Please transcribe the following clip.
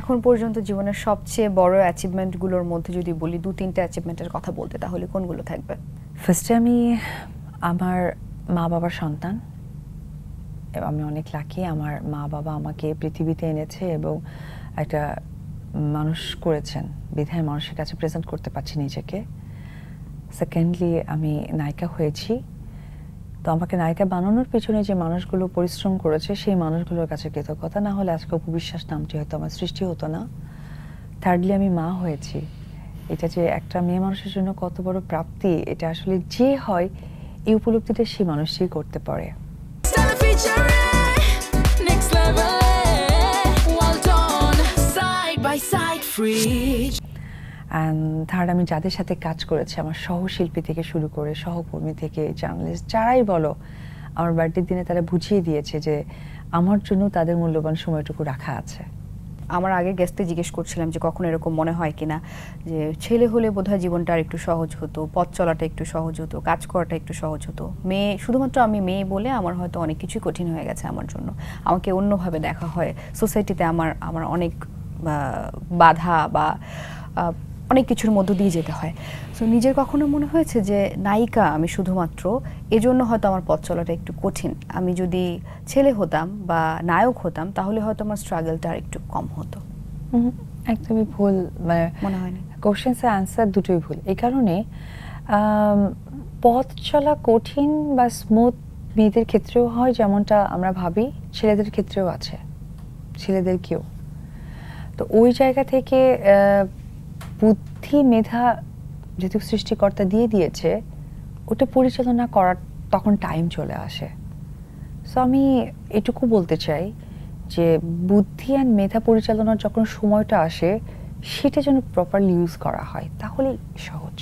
এখন পর্যন্ত জীবনের সবচেয়ে বড় অ্যাচিভমেন্টগুলোর মধ্যে যদি বলি, দু তিনটে অ্যাচিভমেন্টের কথা বলতে, তাহলে কোনগুলো থাকবে? ফার্স্টে আমি আমার মা বাবার সন্তান। আমি অনেক লাকি আমার মা বাবা আমাকে পৃথিবীতে এনেছে এবং একটা মানুষ করেছেন, বিধায় মানুষের কাছে প্রেজেন্ট করতে পারছি নিজেকে। সেকেন্ডলি আমি নায়িকা হয়েছি। তো আমাকে নায়িকা বানানোর পেছনে যে মানুষগুলো পরিশ্রম করেছে সেই মানুষগুলোর কাছে কৃতজ্ঞতা না হলে আজকে উপবিশ্বাস নামটি হয়তো আমার সৃষ্টি হতো না থার্ডলি আমি মা হয়েছি এটা যে একটা মেয়ে মানুষের জন্য কত বড় প্রাপ্তি এটা আসলে যে হয় এই উপলব্ধিটা সেই মানুষই করতে পারে next level. Well done, side by side, free. And third আমি যাদের সাথে কাজ করেছি, আমার সহশিল্পী থেকে শুরু করে সহকর্মী থেকে জার্নালিস্ট যারাই বলো, আমার বার্থডের দিনে তারা বুঝিয়ে দিয়েছে যে আমার জন্য তাদের মূল্যবান সময়টুকু রাখা আছে। আমার আগে গেস্টে জিজ্ঞেস করছিলাম যে কখন এরকম মনে হয় কিনা, যে ছেলে হলে বোধহয় জীবনটা আর একটু সহজ হতো, পথ চলাটা একটু সহজ হতো, কাজ করাটা একটু সহজ হতো। মেয়ে, শুধুমাত্র আমি মেয়ে বলে আমার হয়তো অনেক কিছুই কঠিন হয়ে গেছে আমার জন্য। আমাকে অন্যভাবে দেখা হয়। সোসাইটিতে আমার আমার অনেক বাধা বা অনেক কিছুর মধ্য দিয়ে যেতে হয়। সো নিজের কখনো মনে হয়েছে যে নায়িকা আমি শুধুমাত্র এজন্য হয়তো আমার পথ চলাটা একটু কঠিন। আমি যদি ছেলে হতাম বা নায়ক হতাম তাহলে হয়তো আমার স্ট্রাগলটা আর একটু কম হতো। একদমই ভুল মানে মনে হয়নি। কোশ্চেন্সের অ্যান্সার দুটোই ভুল। এই কারণে পথ চলা কঠিন বা স্মুথ মেয়েদের ক্ষেত্রেও হয় যেমনটা আমরা ভাবি ছেলেদের ক্ষেত্রেও আছে ছেলেদেরকেও তো ওই জায়গা থেকে বুদ্ধি মেধা যেহেতু সৃষ্টিকর্তা দিয়ে দিয়েছে, ওটা পরিচালনা করার তখন টাইম চলে আসে। সো আমি এটুকু বলতে চাই যে বুদ্ধি অ্যান্ড মেধা পরিচালনার যখন সময়টা আসে, সেটা যেন প্রপারলি ইউজ করা হয়, তাহলেই সহজ।